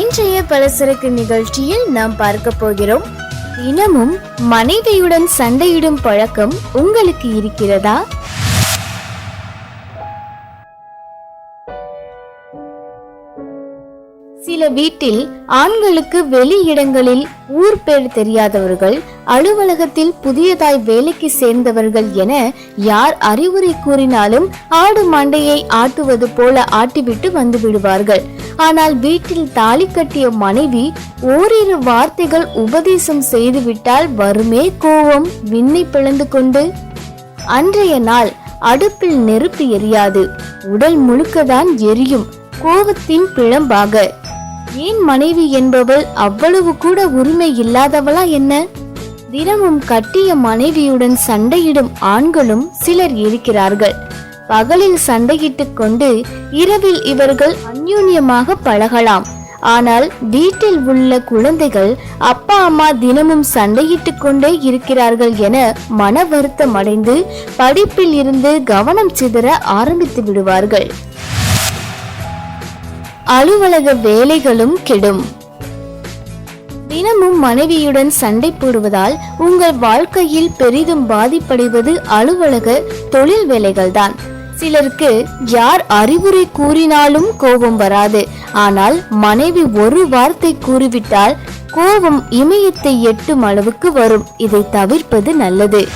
இன்றைய பலசரக்கு நிகழ்ச்சியில் நாம் பார்க்க போகிறோம். தினமும் மனைவியுடன் சண்டையிடும் பழக்கம் உங்களுக்கு இருக்கிறதா? சில வீட்டில் ஆண்களுக்கு வெளி இடங்களில் ஊர் பேர் தெரியாதவர்கள் அலுவலகத்தில் புதியதாய் வேலைக்கு சேர்ந்தவர்கள் என யார் அறிவுரை கூறினாலும் ஆடு மண்டையை ஆட்டுவது போல ஆட்டிவிட்டு வந்து விடுவார்கள். ஆனால் வீட்டில் தாலி கட்டிய மனைவி ஓரிரு வார்த்தைகள் உபதேசம் செய்துவிட்டால் வருமே கோபம் விண்ணை பிளந்து கொண்டு அன்றைய நாள் அடுப்பில் நெருப்பு எரியாது உடல் முழுக்கதான் எரியும் கோபத்தின் பிழம்பாக ஏன் மனைவி என்பவள் அவ்வளவு கூட உரிமை இல்லாதவளா என்ன? தினமும் கட்டிய மனைவியுடன் சண்டையிடும் ஆண்களும் சிலர் இருக்கிறார்கள். பகலில் சண்டையிட்டுக் கொண்டு இரவில் இவர்கள் அந்யூன்யமாக பழகலாம். ஆனால் வீட்டில் உள்ள குழந்தைகள் அப்பா அம்மா தினமும் சண்டையிட்டுக் கொண்டே இருக்கிறார்கள் என மன வருத்தம் அடைந்து படிப்பில் இருந்து கவனம் சிதற ஆரம்பித்து விடுவார்கள். அலுவலக வேலைகளும் கெடும். தினமும் மனைவியுடன் சண்டை போடுவதால் உங்கள் வாழ்க்கையில் பெரிதும் பாதிப்படைவது அலுவலக தொழில் வேலைகள்தான். சிலருக்கு யார் அறிவுரை கூறினாலும் கோபம் வராது. ஆனால் மனைவி ஒரு வார்த்தை கூறிவிட்டால் கோபம் இமயத்தை எட்டும் அளவுக்கு வரும். இதை தவிர்ப்பது நல்லது.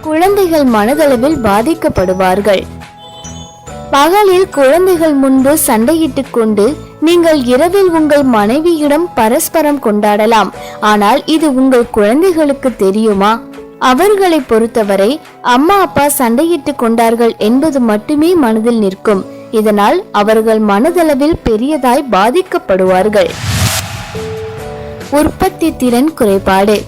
குழந்தைகள் மனதளவில் பாதிக்கப்படுவார்கள். பகலில் குழந்தைகள் முன்பு சண்டையிட்டுக் கொண்டு நீங்கள் இரவில் உங்கள் மனைவியிடம் பரஸ்பரம் கொண்டாடலாம். ஆனால் இது உங்கள் குழந்தைகளுக்கு தெரியுமா? அவர்களை பொறுத்தவரை அம்மா அப்பா சண்டையிட்டுக் கொண்டார்கள் என்பது மட்டுமே மனதில் நிற்கும். இதனால் அவர்கள் மனதளவில் பெரியதாய் பாதிக்கப்படுவார்கள். உற்பத்தி திறன் குறைபாடு.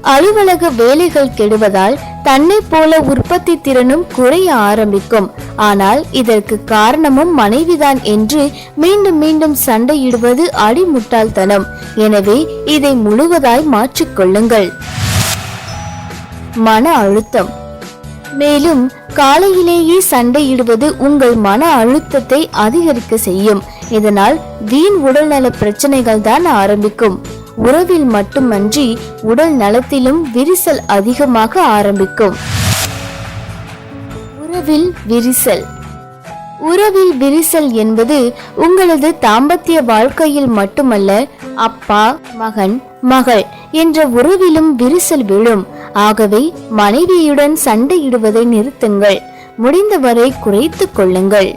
அலுவலக வேலைகள் கெடுவதால் தன்னை போல உற்பத்தி திறனும் குறைய ஆரம்பிக்கும். ஆனால் இதற்கு காரணமும் மனைவிதான் என்று மீண்டும் மீண்டும் சண்டையிடுவது அடிமுட்டாள்தனம். எனவே இதை முழுவதாய் மாற்றிக்கொள்ளுங்கள் மன அழுத்தம். மேலும் காலையிலேயே சண்டையிடுவது உங்கள் மன அழுத்தத்தை அதிகரிக்க செய்யும். இதனால் வீண் உடல்நல பிரச்சனைகள் தான் ஆரம்பிக்கும். உறவில் மட்டுமன்றி உடல் நலத்திலும் விரிசல் அதிகமாக ஆரம்பிக்கும். உறவில் விரிசல். உறவில் விரிசல் என்பது உங்களது தாம்பத்திய வாழ்க்கையில் மட்டுமல்ல அப்பா மகன் மகள் என்ற உறவிலும் விரிசல் விழும். ஆகவே மனைவியுடன் சண்டையிடுவதை நிறுத்துங்கள். முடிந்தவரை குறைத்துக் கொள்ளுங்கள்.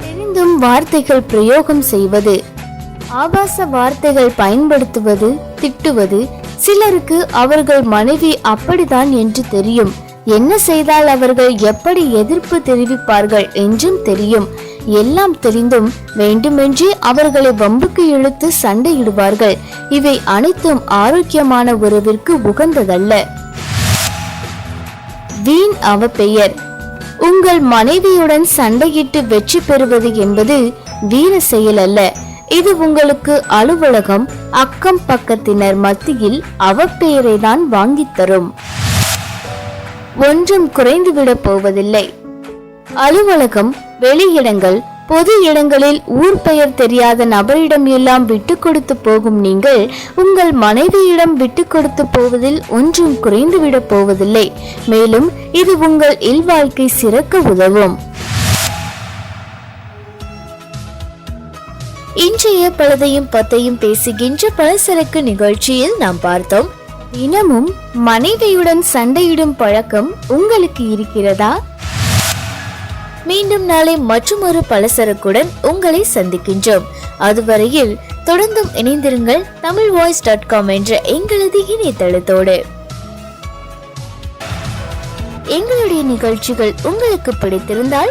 தெரிந்தும் வார்த்தைகள் பிரயோகம் செய்வது. ஆபாச வார்த்தைகள் பயன்படுத்துவது திட்டுவது சிலருக்கு அவர்கள் மனைவி அப்படித்தான் என்று தெரியும். என்ன செய்தால் அவர்கள் எப்படி எதிர்ப்பு தெரிவிப்பார்கள் என்றும் தெரியும். எல்லாம் தெரிந்தும் வேண்டுமென்றே அவர்களை வம்புக்கு இழுத்து சண்டையிடுவார்கள். இவை அனைத்தும் ஆரோக்கியமான உறவிற்கு உகந்ததல்ல. வீண் அவ பெயர். உங்கள் மனைவியுடன் சண்டையிட்டு வெற்றி பெறுவது என்பது வீர செயல் அல்ல. இது உங்களுக்கு அலுவலகம் அக்கம் பக்கத்தினர் மத்தியில் அவப்பெயரை தான் வாங்கித் தரும். ஒன்றும் குறைந்துவிடப் போவதில்லை. அலுவலகம் வெளியிடங்கள் பொது இடங்களில் ஊர் பெயர் தெரியாத நபரிடம் எல்லாம் விட்டு கொடுத்து போகும் நீங்கள் உங்கள் மனைவியிடம் விட்டு கொடுத்து போவதில் ஒன்றும் குறைந்துவிடப் போவதில்லை. மேலும் இது உங்கள் இல்வாழ்க்கை சிறக்க உதவும். இன்றைய பலதையும் பத்தையும் பேசுகின்ற பலசரக்கு நிகழ்ச்சியில் நாம் பார்த்தோம். தினமும் மனைவியுடன் சண்டையிடும் பழக்கம் உங்களுக்கு இருக்கிறதா? மீண்டும் நாளை மற்றொரு பலசரக்குடன் உங்களை சந்திக்கின்றோம். அதுவரையில் தொடர்ந்தும் இணைந்திருங்கள் தமிழ் வாய்ஸ் டாட் காம் என்ற எங்களது இணையதளத்தோடு. எங்களுடைய நிகழ்ச்சிகள் உங்களுக்கு பிடித்திருந்தால்